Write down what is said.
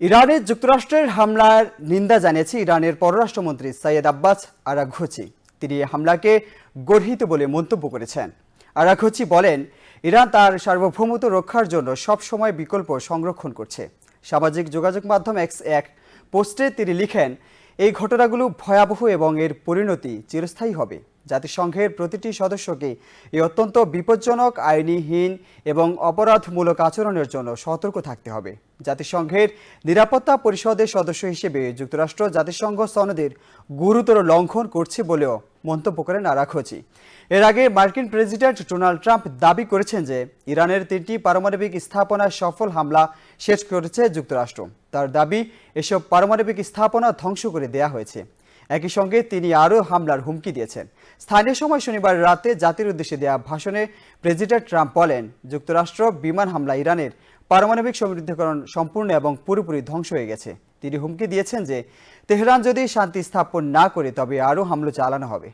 ইরানে যুক্তরাষ্ট্রের হামলার নিন্দা জানিয়েছে ইরানের পররাষ্ট্রমন্ত্রী সৈয়দ আব্বাস আরাঘোচি। তিনি হামলাকে গর্হিত বলে মন্তব্য করেছেন। আরাঘোচি বলেন, ইরান তার সার্বভৌমত্ব রক্ষার জন্য সব সময় বিকল্প সংরক্ষণ করছে। সামাজিক যোগাযোগ মাধ্যম এক্স এক পোস্টে তিনি লিখেন, এই ঘটনাগুলো ভয়াবহ এবং এর পরিণতি চিরস্থায়ী হবে। জাতিসংঘের প্রতিটি সদস্যকে এই অত্যন্ত বিপজ্জনক, আইনিহীন এবং অপরাধমূলক আচরণের জন্য সতর্ক থাকতে হবে। জাতিসংঘের নিরাপত্তা পরিষদের সদস্য হিসেবে যুক্তরাষ্ট্র জাতিসংঘ সনদের গুরুতর লঙ্ঘন করছে বলেও মন্তব্য করেন আরাখোচি এর আগে মার্কিন প্রেসিডেন্ট ডোনাল্ড ট্রাম্প দাবি করেছেন যে ইরানের তিনটি পারমাণবিক স্থাপনায় সফল হামলা শেষ করেছে যুক্তরাষ্ট্র। তার দাবি, এসব পারমাণবিক স্থাপনা ধ্বংস করে দেয়া হয়েছে। একই সঙ্গে তিনি আরও হামলার হুমকি দিয়েছেন। স্থানীয় সময় শনিবার রাতে জাতির উদ্দেশ্যে দেয়া ভাষণে প্রেসিডেন্ট ট্রাম্প বলেন, যুক্তরাষ্ট্র বিমান হামলা ইরানের পারমাণবিক সমৃদ্ধকরণ সম্পূর্ণ এবং পুরোপুরি ধ্বংস হয়ে গেছে। তিনি হুমকি দিয়েছেন যে, তেহরান যদি শান্তি স্থাপন না করে তবে আরও হামলা চালানো হবে।